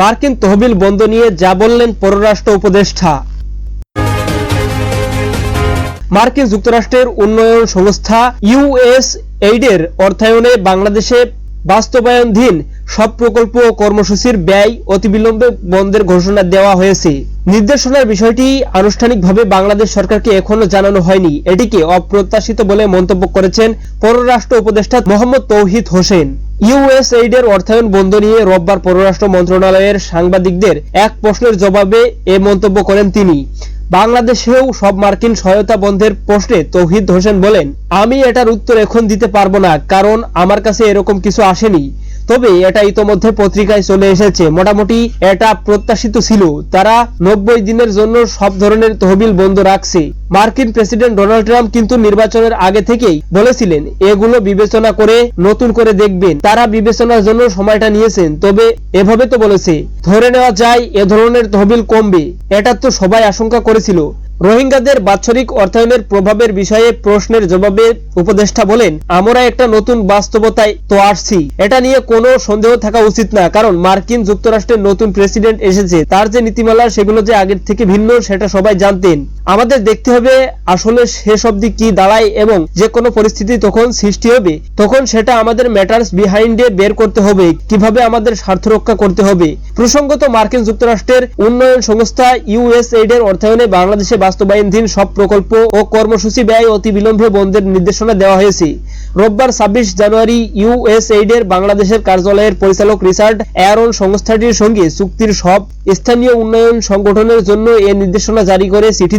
মার্কিন তহবিল বন্ধ নিয়ে যা বললেন পররাষ্ট্র উপদেষ্টা। মার্কিন যুক্তরাষ্ট্রের উন্নয়ন সংস্থা ইউএস এইডের অর্থায়নে বাংলাদেশে বাস্তবায়নধীন সব প্রকল্প ও কর্মসূচির ব্যয় অতিবিলম্বে বন্ধের ঘোষণা দেওয়া হয়েছে। নির্দেশনার বিষয়টি আনুষ্ঠানিকভাবে বাংলাদেশ সরকারকে এখনও জানানো হয়নি। এটিকে অপ্রত্যাশিত বলে মন্তব্য করেছেন পররাষ্ট্র উপদেষ্টা মোহাম্মদ তৌহিদ হোসেন। ইউএসএইডের অর্থায়ন বন্ধ নিয়ে রোববার পররাষ্ট্র মন্ত্রণালয়ের সাংবাদিকদের এক প্রশ্নের জবাবে এ মন্তব্য করেন তিনি। বাংলাদেশেও সব মার্কিন সহায়তা বন্ধের প্রশ্নে তৌহিদ হোসেন বলেন, আমি এটার উত্তর এখন দিতে পারব না, কারণ আমার কাছে এরকম কিছু আসেনি। তবে এটা ইতোমধ্যে পত্রিকায় চলে এসেছে। মোটামুটি এটা প্রত্যাশিত ছিল। তারা নব্বই দিনের জন্য সব ধরনের তহবিল বন্ধ রাখছে। মার্কিন প্রেসিডেন্ট ডোনাল্ড ট্রাম্প কিন্তু নির্বাচনের আগে থেকেই বলেছিলেন, এগুলো বিবেচনা করে নতুন করে দেখবেন। তারা বিবেচনার জন্য সময়টা নিয়েছেন। তবে এভাবে তো বলেছে, ধরে নেওয়া যায় এ ধরনের তহবিল কমবে। এটা তো সবাই আশঙ্কা করেছিল। রোহিঙ্গাদের বাৎসরিক অর্থায়নের প্রভাবের বিষয়ে প্রশ্নের জবাবে উপদেষ্টা বলেন, আমরা একটা নতুন বাস্তবতায় তো আসছি। এটা নিয়ে কোনো সন্দেহ থাকা উচিত না, কারণ মার্কিন যুক্তরাষ্ট্রের নতুন প্রেসিডেন্ট এসেছে। তার যে নীতিমালা, সেগুলো যে আগের থেকে ভিন্ন, সেটা সবাই জানতেন। আমাদের দেখতে হবে আসলে শেষ অবধি কি দাঁড়ায় এবং যে কোনো পরিস্থিতি তখন সৃষ্টি হবে। তখন সেটা আমাদের ম্যাটার্স বিহাইন্ডে বের করতে হবে। কীভাবে আমাদের স্বার্থ রক্ষা করতে হবে? প্রসঙ্গত মার্কিন যুক্তরাষ্ট্রের উন্নয়ন সংস্থা ইউএসএইড এর অর্থায়নে বাংলাদেশে বাস্তবায়নধীন সব প্রকল্প ও কর্মসূচি ব্যয় অতি বিলম্বে বন্ধের নির্দেশনা দেওয়া হয়েছে। রোববার ছাব্বিশ জানুয়ারি ইউএসএইড এর বাংলাদেশের কার্যালয়ের পরিচালক রিচার্ড অ্যারন সংস্থাটির সঙ্গে চুক্তির সব স্থানীয় উন্নয়ন সংগঠনের জন্য এ নির্দেশনা জারি করে চিঠি